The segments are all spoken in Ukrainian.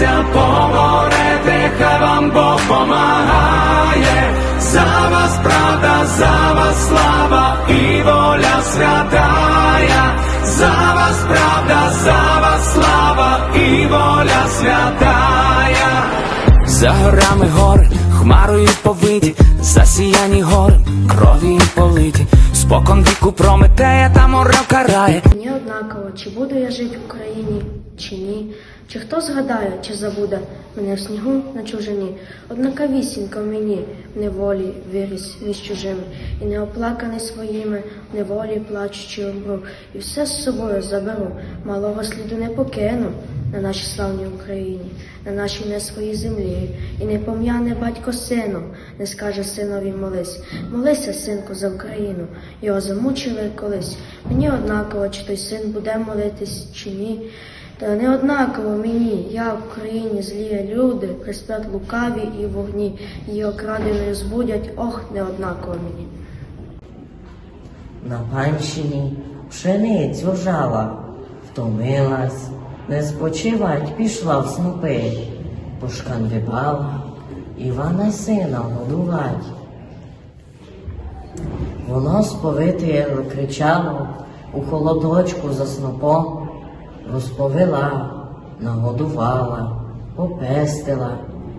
Моліться, поборете, хай вам Бог помагає. За вас правда, за вас слава і воля святая. За вас правда, за вас слава і воля святая. За горами гори, хмарою повиті, засіяні гори, крові политі, спокон віку прометея та мора карає. Мені однаково, чи буду я жити в Україні, чи ні, чи хто згадає, чи забуде мене в снігу на чужині. Однаковісінько мені в неволі виріс між чужими, і не оплаканий своїми, в неволі плачучи умру, і все з собою заберу, малого сліду не покину на нашій славній Україні, на нашій не своїй землі, і не пом'яне батько сину, не скаже синові молись. Молися, синку, за Україну, його замучили колись. Мені однаково, чи той син буде молитись, чи ні. Та не однаково мені, я в Україні злі люди, приспят лукаві і вогні, її окраденою збудять, ох, не однаково мені. На панщині пшеницю жала, втомилась, не спочивать пішла в снопи, пошкандибала Івана сина годувать. Воно сповите кричало у холодочку за снопом, розповела, нагодувала, попестила,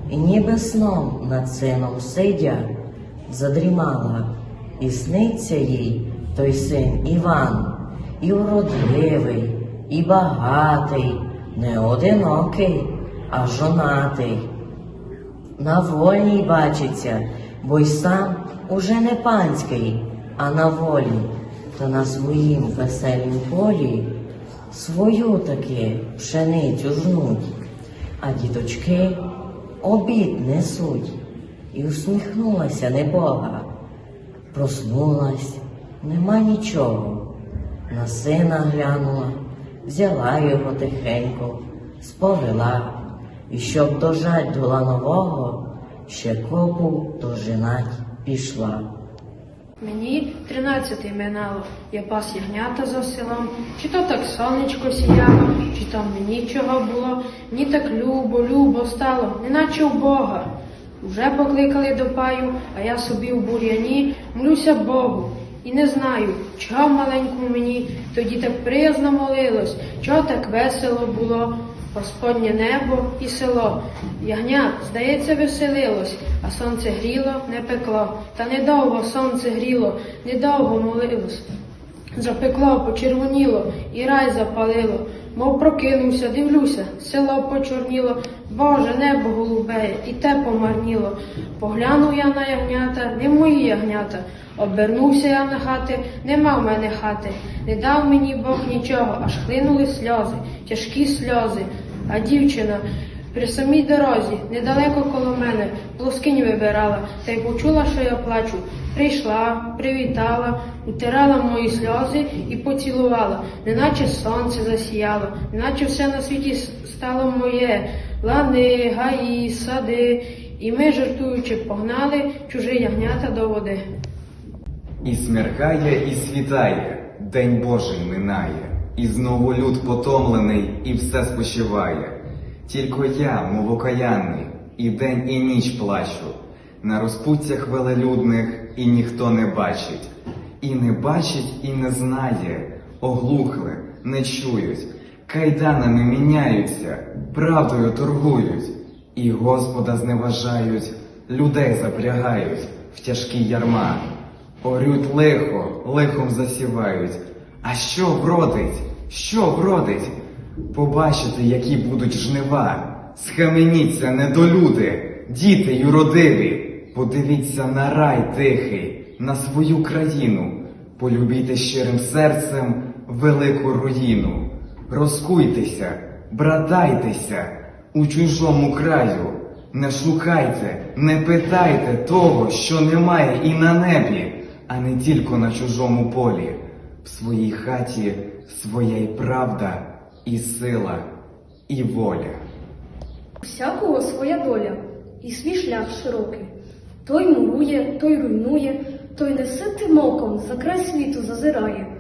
і ніби сном над сином сидя, задрімала, і сниться їй той син Іван, і уродливий, і багатий, не одинокий, а жонатий. На вольній бачиться, бо й сам уже не панський, а на волі, та на своїм веселім полі свою таки пшеницю жнуть, а діточки обід несуть. І усміхнулася небога, проснулась, нема нічого. На сина глянула, взяла його тихенько, сповела, і щоб дожать до ланового, ще копу дожинать пішла. Мені тринадцятий минало, я пас ягнята за селом, чи то так сонечко сіяло, чи там мені чого було, мені так любо, любо стало, неначе в Бога. Уже покликали до паю, а я собі в бур'яні млюся Богу. І не знаю, чого маленькому мені тоді так приязно молилось, чого так весело було. Господнє небо і село. Ягня, здається, веселилось, а сонце гріло, не пекло. Та недовго сонце гріло, недовго молилось. Запекло, почервоніло, і рай запалило, мов прокинувся, дивлюся, село почорніло, Боже, небо голубеє, і те помарніло. Поглянув я на ягнята, не мої ягнята. Обернувся я на хати, нема в мене хати. Не дав мені Бог нічого, аж хлинули сльози, тяжкі сльози. А дівчина при самій дорозі, недалеко коло мене, плоскинь вибирала, та й почула, що я плачу. Прийшла, привітала, утирала мої сльози і поцілувала, неначе сонце засіяло, неначе все на світі стало моє, лани, гаї, сади, і ми, жартуючи, погнали чужі ягнята до води. І смеркає, і світає, день Божий минає, і знову люд потомлений, і все спочиває. Тільки я, мов окаянний, і день, і ніч плачу, на розпуттях велелюдних і ніхто не бачить, і не бачить, і не знає, оглухли, не чують, кайданами міняються, правдою торгують, і Господа зневажають, людей запрягають в тяжкі ярма. Орють лихо, лихом засівають. А що вродить? Що вродить? Побачите, які будуть жнива. Схаменіться, недолюди, діти юродиві. Подивіться на рай тихий, на свою країну. Полюбійте щирим серцем велику руїну. Розкуйтеся, братайтеся у чужому краю. Не шукайте, не питайте того, що немає і на небі, а не тільки на чужому полі. В своїй хаті своя й правда, і сила, і воля. Всякого своя доля і свій шлях широкий. Той мурує, той руйнує, той неситим оком за край світу зазирає.